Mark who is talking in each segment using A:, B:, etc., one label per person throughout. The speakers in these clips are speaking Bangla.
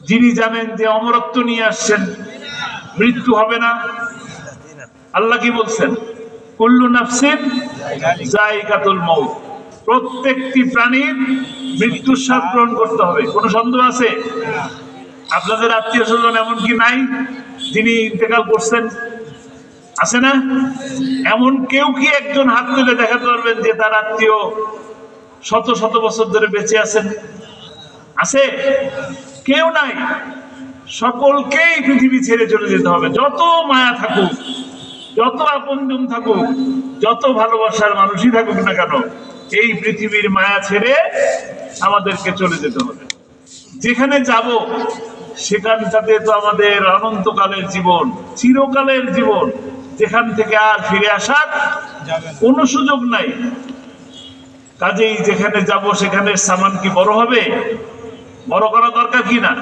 A: যিনি জানেন যে অমরত্ব নিয়ে আসছেন, মৃত্যু হবে না। আল্লাহ কি বলছেন? কুল্লু নাফসিন জায়গাতুল মৌত প্রত্যেকটি প্রাণীর মৃত্যুর স্বাদ গ্রহণ করতে হবে। কোনো সন্দেহ আছে? আপনাদের আত্মীয় স্বজন এমন কি নাই যিনি ইন্তেকাল করছেন? আছে না? এমন কেউ কি একজন হাত তুলে দেখাতে পারবেন যে তার আত্মীয় শত শত বছর ধরে বেঁচে আছেন? আছে? কেউ নাই। সকলকেই পৃথিবী ছেড়ে চলে যেতে হবে। যত মায়া থাকুক, যত আপনজন থাকুক, যত ভালোবাসার মানুষই থাকুক না কেন, এই পৃথিবীর মায়া ছেড়ে আমাদেরকে চলে যেতে হবে। যেখানে যাব, সেখানটাতে তো আমাদের অনন্তকালের জীবন, চিরকালের জীবন। যেখান থেকে আর ফিরে আসার কোনো সুযোগ নাই। কাজেই যেখানে যাব সেখানে সামান কি বড় হবে? বড় করা দরকার কি না?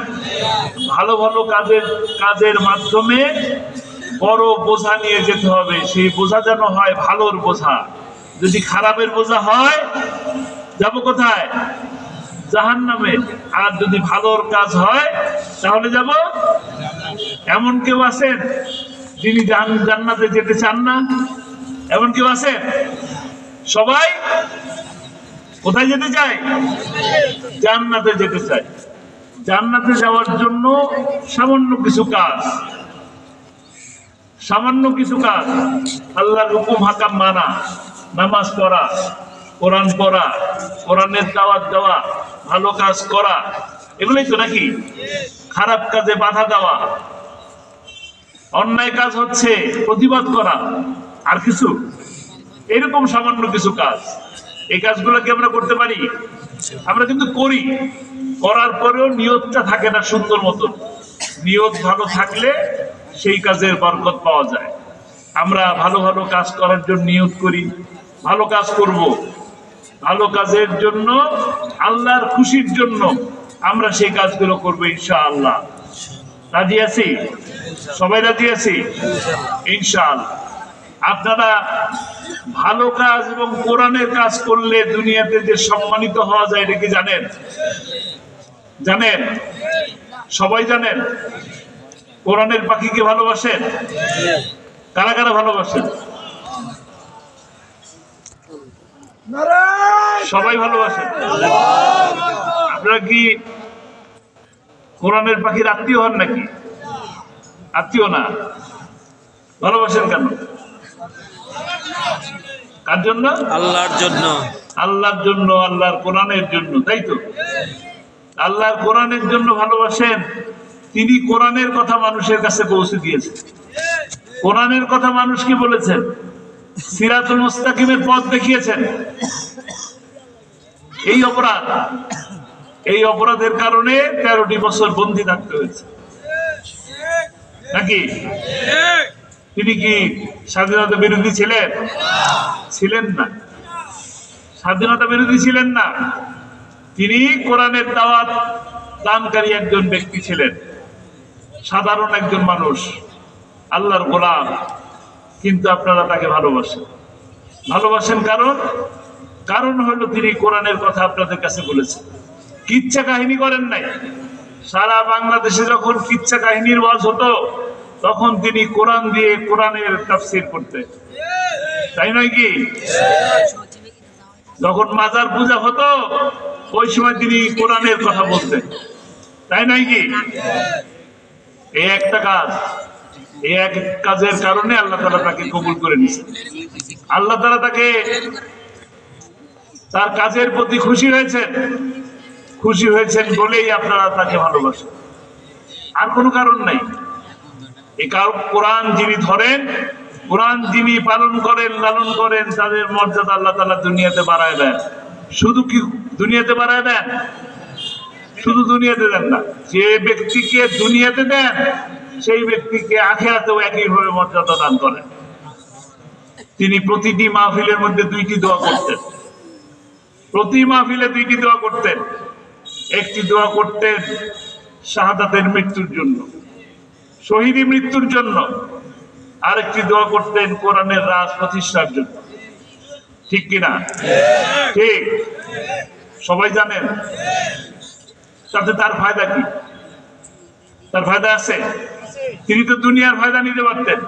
A: ভালো ভালো কাজের কাজের মাধ্যমে বড় বোঝা নিয়ে যেতে হবে। সেই বোঝা যেন হয় ভালোর বোঝা। যদি খারাপের বোঝা হয়, যাব কোথায়? জাহান নামে আর যদি ভালোর কাজ হয়, তাহলে যাব এমন কেউ আছেন যিনি জান- জান্নাতে যেতে চান না? এমন কেউ আছেন? সবাই কোথায় যেতে চায়? জান্নাতে যেতে চায়। জান্নাতে যাওয়ার জন্য সামান্য কিছু কাজ। সামান্য কিছু কাজ। আল্লাহর হুকুম, হাকাম মানা। নামাজ পড়া, কোরআন পড়া, কোরআনের দাওয়াত দেওয়া, ভালো কাজ করা। এগুলোই তো নাকি? খারাপ কাজে বাধা দেওয়া। অন্যায় কাজ হচ্ছে প্রতিবাদ করা। আর কিছু? এরকম সামান্য কিছু কাজ। এই কাজগুলো কি আমরা করতে পারি? আমরা কিন্তু করি। করার পরেও নিয়তটা থাকে না সুন্দর মতন। নিয়ত ভালো থাকলে সেই কাজের বরকত পাওয়া যায়। আমরা ভালো ভালো কাজ করার জন্য নিয়ত করি, ভালো কাজ করব। ভালো কাজের জন্য, আল্লাহর খুশির জন্য আমরা সেই কাজগুলো করব ইনশাআল্লাহ। রাজি আছি? সবাই রাজি আছি? ইনশাআল্লাহ। আপনারা ভালো কাজ এবং কোরআনের কাজ করলে দুনিয়াতে যে সম্মানিত হওয়া যায় এটা কি জানেন? জানেন? সবাই জানেন? কোরআনের পাখিকে ভালোবাসেন? কারা কারা ভালোবাসেন? সবাই ভালোবাসেন? আপনারা কি কোরআনের পাখির আত্মীয় হন নাকি? আত্মীয় না। ভালোবাসেন কেন? কার জন্য?
B: আল্লাহর জন্য।
A: আল্লাহর জন্য আল্লাহর কোরআনের জন্য তাই তো? আল্লাহর কোরআনের জন্য ভালোবাসেন তিনি কোরআনের কথা মানুষের কাছে পৌঁছে দিয়েছেন। কোরআনের কথা মানুষকে বলেছেন? সিরাতুল মুস্তাকিমের পথ দেখিয়েছেন। এই অপরাধ এই অপরাধের কারণে তেরোটি বছর বন্দি থাকতে হয়েছে। নাকি? তিনি কি স্বাধীনতা বিরোধী ছিলেন? ছিলেন না। স্বাধীনতা বিরোধী ছিলেন না। তিনি কোরআনের দাওয়াত দানকারী একজন ব্যক্তি ছিলেন। সাধারণ একজন মানুষ, আল্লাহর গোলাম। কিন্তু আপনারা তাকে ভালোবাসেন। ভালোবাসেন কারণ? কারণ হলো তিনি কোরআনের কথা আপনাদের কাছে বলেছেন। কিচ্ছা কাহিনী করেন নাই। সারা বাংলাদেশে যখন কিচ্ছা কাহিনীর ওয়াজ হতো তখন তিনি কোরআন দিয়ে কোরআনের তাফসির করতেন তাই নয় কি? যখন মাজার পূজা হতো, ওই সময় তিনি কোরআনের কথা বলতেন। তাই নয় কি? এই একটা কাজ। এই এক কাজের কারণে আল্লাহ তালা তাকে কবুল করে নিয়েছেন। আল্লাহ তালা তাকে তার কাজের প্রতি খুশি হয়েছেন। খুশি হয়েছেন বলেই আপনারা তাকে ভালোবাসেন। আর কোনো কারণ নাই। কারণ কোরআন যিনি ধরেন, কোরআন যিনি পালন করেন, লালন করেন, তাদের মর্যাদা আল্লাহ তালা দুনিয়াতে বাড়ায় দেন। শুধু কি দুনিয়াতে বাড়ায় দেন? শুধু দুনিয়াতে দেন না। যে ব্যক্তিকে দুনিয়াতে দেন, সেই ব্যক্তিকে আখে আখেরাতেও একইভাবে মর্যাদা দান করেন। তিনি প্রতিটি মাহফিলের মধ্যে দুইটি দোয়া করতেন। প্রতি মাহফিলে দুইটি দোয়া করতেন। একটি দোয়া করতেন শাহাদাতের মৃত্যুর জন্য। শহীদি মৃত্যুর জন্য আরেকটি দোয়া করতেন কোরআনের রাজ প্রতিষ্ঠার জন্য। ঠিক কিনা? ঠিক। সবাই জানেন? তাতে তার ফায়দা কি? তার ফায়দা আছে? তিনি তো দুনিয়ার ফায়দা নিতে পারতেন।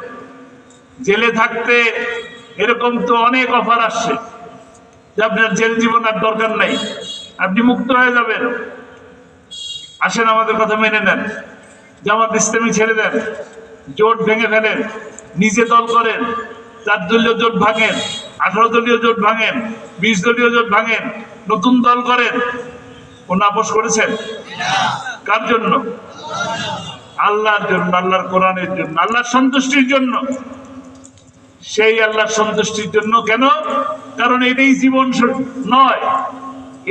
A: জেলে থাকতে এরকম তো অনেক অফার আসছে যে আপনার জেল জীবন আর দরকার নাই। আপনি মুক্ত হয়ে যাবেন। আসেন আমাদের কথা মেনে নেন। জামাত ইসলামী ছেড়ে দেন, জোট ভেঙে ফেলেন, নিজে দল করেন, চার দলীয় জোট ভাঙেন, আঠারো দলীয় জোট ভাঙেন, বিশ দলীয় জোট ভাঙেন, নতুন দল করেন। কোন আপোষ করেছেন? কার জন্য? আল্লাহর জন্য, আল্লাহর কোরআনের জন্য, আল্লাহর সন্তুষ্টির জন্য। সেই আল্লাহর সন্তুষ্টির জন্য কেন? কারণ এটাই জীবন নয়,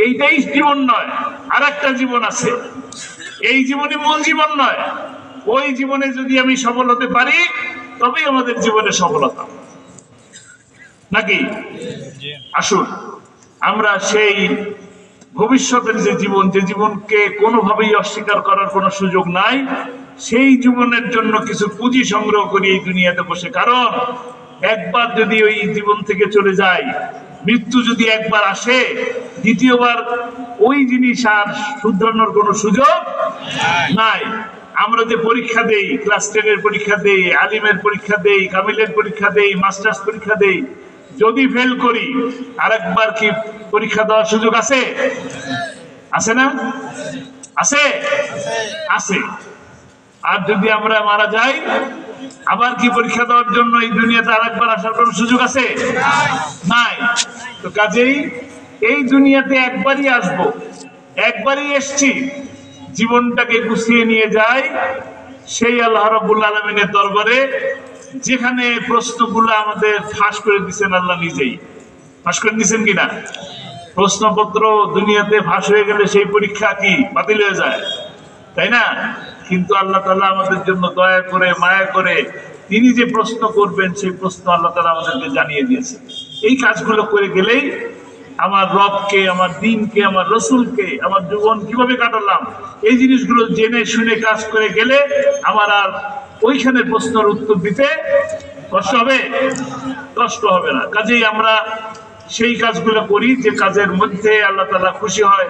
A: এইটাই জীবন নয় আর একটা জীবন আছে। এই জীবনই মূল জীবন নয়। ওই জীবনে যদি আমি সফল হতে পারি তবেই আমাদের জীবনে সফলতা। নাকি? আসুন আমরা সেই ভবিষ্যতের যে জীবন যে জীবনকে কোনোভাবেই অস্বীকার করার কোনো সুযোগ নাই সেই জীবনের জন্য কিছু পুঁজি সংগ্রহ করি এই দুনিয়াতে বসে। কারণ একবার যদি ওই জীবন থেকে চলে যায় মৃত্যু যদি একবার আসে দ্বিতীয়বার ওই জিনিস আর শুধরানোর কোনো সুযোগ নাই। আমরা যে পরীক্ষা দেই ক্লাস টেনের পরীক্ষা দেই আলিমের পরীক্ষা দেই কামিলের পরীক্ষা দেই মাস্টার্স পরীক্ষা দেই যদি ফেল করি আরেকবার কি পরীক্ষা দেওয়ার সুযোগ আছে? আছে না? আছে। আছে। আর যদি আমরা মারা যাই আবার কি পরীক্ষা দেওয়ার জন্য এই দুনিয়াতে আরেকবার আসার কোনো সুযোগ আছে? নাই। তো কাজেই এই দুনিয়াতে একবারই আসব, একবারই এসছি, জীবনটাকে গুছিয়ে নিয়ে যায় সেই আল্লাহ রাব্বুল আলমিনের দরবারে, যেখানে প্রশ্নগুলো আমাদের ফাঁস করে দিচ্ছেন আল্লাহ নিজেই। ফাঁস করে দিচ্ছেন কিনা? প্রশ্নপত্র দুনিয়াতে ফাঁস হয়ে গেলে সেই পরীক্ষা কি? বাতিল হয়ে যায়। তাই না? কিন্তু আল্লাহ তালা আমাদের জন্য দয়া করে, মায়া করে তিনি যে প্রশ্ন করবেন, সেই প্রশ্ন আল্লাহ তালা আমাদেরকে জানিয়ে দিয়েছে এই কাজগুলো করে গেলেই আমার রবকে, আমার দিনকে, আমার রসুলকে, আমার জীবন কীভাবে কাটালাম, এই জিনিসগুলো জেনে শুনে কাজ করে গেলে আমার আর ওইখানে প্রশ্নের উত্তর দিতে কষ্ট হবে? কষ্ট হবে না। কাজেই আমরা সেই কাজগুলো করি যে কাজের মধ্যে আল্লাহ তালা খুশি হয়।